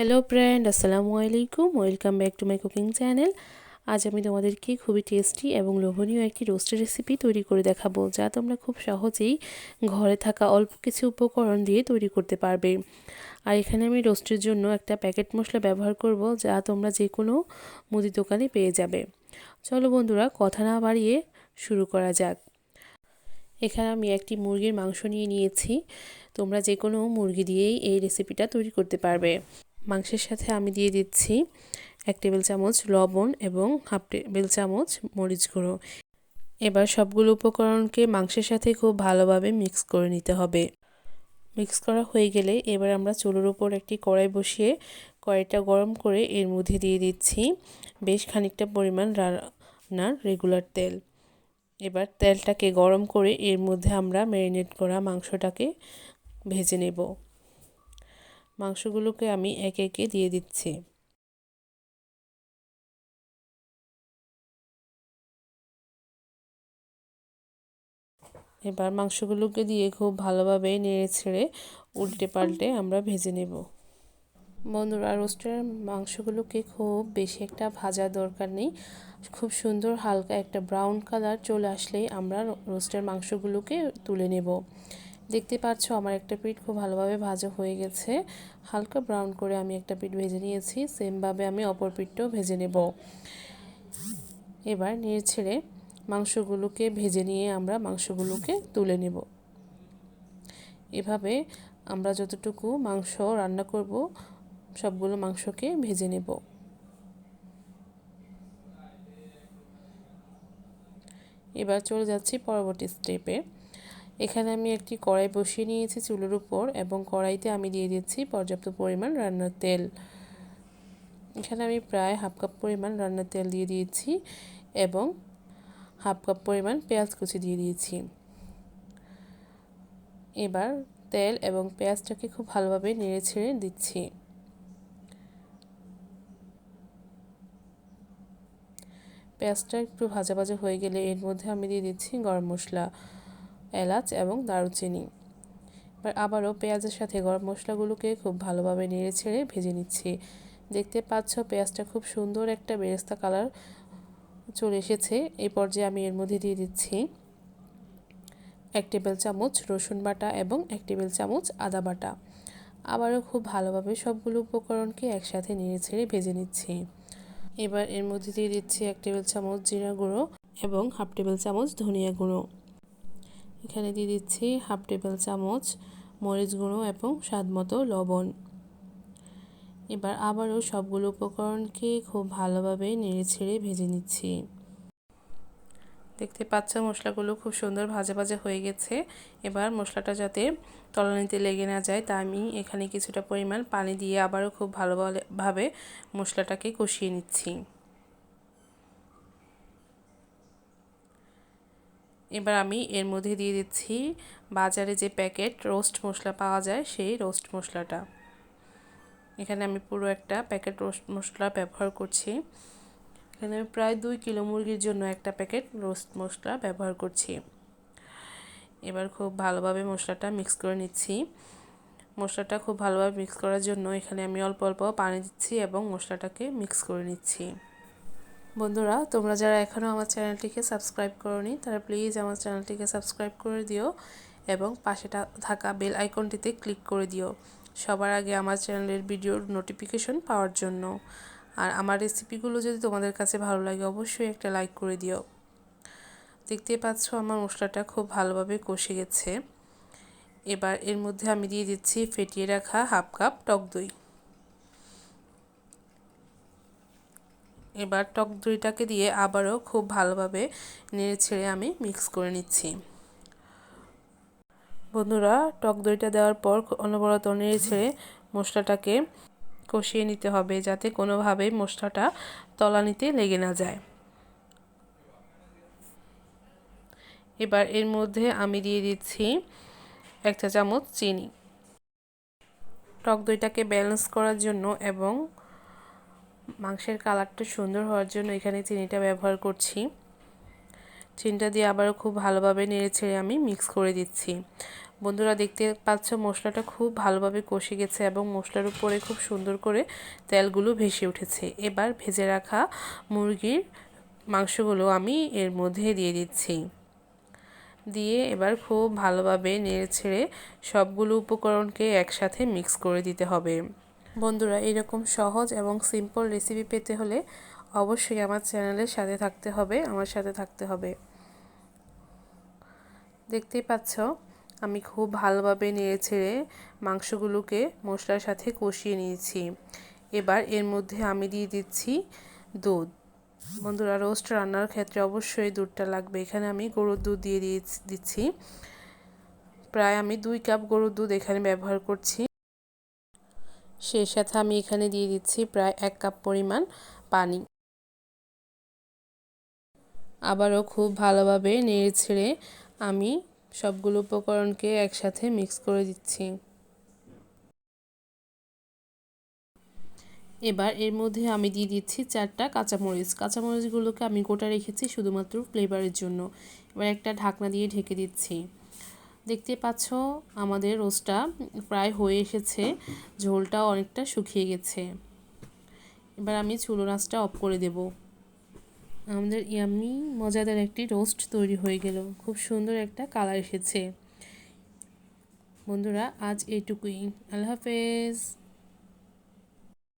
Hello friend আসসালামু আলাইকুম welcome back to my cooking channel আজ আমি তোমাদেরকে খুবই টেস্টি এবং লোভনীয় একটি রোস্টের রেসিপি তৈরি করে দেখাবো, যা তোমরা খুব সহজেই ঘরে থাকা অল্প কিছু উপকরণ দিয়ে তৈরি করতে পারবে। আর এখানে আমি রোস্টের জন্য একটা প্যাকেট মশলা ব্যবহার করব, যা তোমরা যে কোনো মুদি দোকানে পেয়ে যাবে। চলো বন্ধুরা, কথা না বাড়িয়ে শুরু করা যাক। এখানে আমি একটি মুরগির মাংস নিয়ে নিয়েছি। তোমরা যে কোনো মুরগি দিয়েই এই রেসিপিটা তৈরি করতে পারবে। মাংসের সাথে আমি দিয়ে দিচ্ছি এক টেবিল চামচ লবণ এবং হাফ টেবিল চামচ মরিচ গুঁড়ো। এবার সবগুলো উপকরণকে মাংসের সাথে খুব ভালোভাবে মিক্স করে নিতে হবে। মিক্স করা হয়ে গেলে এবার আমরা চুলোর উপর একটি কড়াই বসিয়ে কড়াইটা গরম করে এর মধ্যে দিয়ে দিচ্ছি বেশ খানিকটা পরিমাণ রান্নার রেগুলার তেল। এবার তেলটাকে গরম করে এর মধ্যে আমরা ম্যারিনেট করা মাংসটাকে ভেজে নেব। মাংসগুলোকে আমি একে একে দিয়ে দিচ্ছি। এবার মাংসগুলোকে দিয়ে খুব ভালোভাবে নেড়ে ছেড়ে উল্টে পাল্টে আমরা ভেজে নেব। বন্ধুরা, রোস্টের মাংসগুলোকে খুব বেশি একটা ভাজা দরকার নেই। খুব সুন্দর হালকা একটা ব্রাউন কালার চলে আসলেই আমরা রোস্টের মাংসগুলোকে তুলে নেব। দেখতে পাচ্ছ আমার একটা পিঠ খুব ভালোভাবে ভাজা হয়ে গেছে। হালকা ব্রাউন করে আমি একটা পিঠ ভেজে নিয়েছি সেমভাবে আমি অপর পিঠটাও ভেজে নেব। এবার নিয়ে ছেড়ে মাংসগুলোকে ভেজে নিয়ে আমরা মাংসগুলোকে তুলে নেব। এভাবে আমরা যতটুকু মাংস রান্না করব, সবগুলো মাংসকে ভেজে নেব। এবার চলে যাচ্ছি পরবর্তী স্টেপে এখানে আমি একটি কড়াই বসিয়ে নিয়েছি চুলোর উপর এবং কড়াইতে আমি দিয়ে দিচ্ছি পর্যাপ্ত পরিমাণ রান্নার তেল। এখানে আমি প্রায় হাফ কাপ পরিমাণ রান্নার তেল দিয়ে দিয়েছি এবং হাফ কাপ পরিমাণ পেঁয়াজ কুচি দিয়ে দিয়েছি। এবার তেল এবং পেঁয়াজটাকে খুব ভালোভাবে নেড়ে ছেড়ে দিচ্ছি। পেঁয়াজটা একটু ভাজা ভাজা হয়ে গেলে এর মধ্যে আমি দিয়ে দিচ্ছি গরম মশলা। এলাচ এবং দারুচিনি। এবার আবারও পেঁয়াজের সাথে গরম মশলাগুলোকে খুব ভালোভাবে নেড়ে ছেড়ে ভেজে নিচ্ছি। দেখতে পাচ্ছ পেঁয়াজটা খুব সুন্দর একটা বেরেস্তা কালার চলে এসেছে। এই পর্যায়ে আমি এর মধ্যে দিয়ে দিচ্ছি এক টেবিল চামচ রসুন বাটা এবং এক টেবিল চামচ আদা বাটা। আবারও খুব ভালোভাবে সবগুলো উপকরণকে একসাথে নেড়ে ছেড়ে ভেজে নিচ্ছি। এবার এর মধ্যে দিয়ে দিচ্ছি এক টেবিল চামচ জিরা গুঁড়ো এবং হাফ টেবিল চামচ ধনিয়া গুঁড়ো। এখানে দিয়ে দিচ্ছি হাফ টেবিল চামচ মরিচ গুঁড়ো এবং স্বাদ মতো লবণ। এবার আবারও সবগুলো উপকরণকে খুব ভালোভাবে নেড়ে ছেড়ে ভেজে নিচ্ছি। দেখতে পাচ্ছ মশলাগুলো খুব সুন্দর ভাজা ভাজা হয়ে গেছে। এবার মশলাটা যাতে তলানিতে লেগে না যায় তা আমি এখানে কিছুটা পরিমাণ পানি দিয়ে আবারও খুব ভালোভাবে মশলাটাকে কষিয়ে নিচ্ছি। এবার আমি এর মধ্যে দিয়ে দিচ্ছি বাজারে যে প্যাকেট রোস্ট মশলা পাওয়া যায় সেই রোস্ট মশলাটা। এখানে আমি পুরো একটা প্যাকেট রোস্ট মশলা ব্যবহার করছি। এখানে আমি প্রায় দুই কিলো মুরগির জন্য একটা প্যাকেট রোস্ট মশলা ব্যবহার করছি। এবার খুব ভালোভাবে মশলাটা মিক্স করে নিচ্ছি। মশলাটা খুব ভালোভাবে মিক্স করার জন্য এখানে আমি অল্প অল্প পানি দিচ্ছি এবং মশলাটাকে মিক্স করে নিচ্ছি। বন্ধুরা, তোমরা যারা এখনও আমার চ্যানেলটিকে সাবস্ক্রাইব করনি, তারা প্লিজ আমার চ্যানেলটিকে সাবস্ক্রাইব করে দিও এবং পাশে থাকা বেল আইকনটিতে ক্লিক করে দিও। সবার আগে আমার চ্যানেলের ভিডিওর নোটিফিকেশন পাওয়ার জন্য। আর আমার রেসিপিগুলো যদি তোমাদের কাছে ভালো লাগে, অবশ্যই একটা লাইক করে দিও। দেখতে পাচ্ছ আমার মশলাটা খুব ভালোভাবে কষে গেছে। এবার এর মধ্যে আমি দিয়ে দিচ্ছি ফেটিয়ে রাখা হাফ কাপ টক দই। এবার টক দইটাকে দিয়ে আবারও খুব ভালোভাবে নেড়ে ছেড়ে আমি মিক্স করে নিচ্ছি। বন্ধুরা, টক দইটা দেওয়ার পর অনবরত নেড়ে ছেড়ে মশলাটাকে কষিয়ে নিতে হবে যাতে কোনোভাবেই মশলাটা তলানিতে লেগে না যায়। এবার এর মধ্যে আমি দিয়ে দিচ্ছি এক চা চামচ চিনি। টক দইটাকে ব্যালেন্স করার জন্য এবং মাংসের কালারটা সুন্দর হওয়ার জন্য এখানে চিনিটা ব্যবহার করছি। চিনিটা দিয়ে আবারও খুব ভালোভাবে নেড়ে ছেড়ে আমি মিক্স করে দিচ্ছি। বন্ধুরা দেখতে পাচ্ছ মশলাটা খুব ভালোভাবে কষে গেছে এবং মশলার উপরে খুব সুন্দর করে তেলগুলো ভেসে উঠেছে। এবার ভেজে রাখা মুরগির মাংসগুলো আমি এর মধ্যে দিয়ে দিচ্ছি। দিয়ে এবার খুব ভালোভাবে নেড়ে ছেড়ে সবগুলো উপকরণকে একসাথে মিক্স করে দিতে হবে। বন্ধুরা, এরকম সহজ এবং সিম্পল রেসিপি পেতে হলে অবশ্যই আমার চ্যানেলের সাথে থাকতে হবে, আমার সাথে থাকতে হবে। দেখতেই পাচ্ছ, আমি খুব ভালোভাবে নেড়ে ছেড়ে মাংসগুলোকে মশলার সাথে কষিয়ে নিয়েছি। এবার এর মধ্যে আমি দিয়ে দিচ্ছি দুধ। বন্ধুরা রোস্ট রান্নার ক্ষেত্রে অবশ্যই দুধটা লাগবে। এখানে আমি গরুর দুধ দিয়ে দিচ্ছি। প্রায় আমি দুই কাপ গরুর দুধ এখানে ব্যবহার করছি। সেই সাথে আমি এখানে দিয়ে দিচ্ছি প্রায় এক কাপ পরিমাণ পানি। আবারও খুব ভালোভাবে নেড়ে ছেড়ে আমি সবগুলো উপকরণকে একসাথে মিক্স করে দিচ্ছি। এবার এর মধ্যে আমি দিয়ে দিচ্ছি চারটা কাঁচামরিচ। কাঁচামরিচগুলোকে আমি গোটা রেখেছি শুধুমাত্র ফ্লেভারের জন্য। এবার একটা ঢাকনা দিয়ে ঢেকে দিচ্ছি। দেখতে পাচ্ছ, আমাদের রোস্টটা প্রায় হয়ে এসেছে, ঝোলটা অনেকটা শুকিয়ে গেছে। এবার আমি চুলো নাচটা অফ করে দেব। আমাদের ইয়ামি, মজাদার একটি রোস্ট তৈরি হয়ে গেল। খুব সুন্দর একটা কালার এসেছে। বন্ধুরা, আজ এইটুকুই আল্লাহ হাফেজ।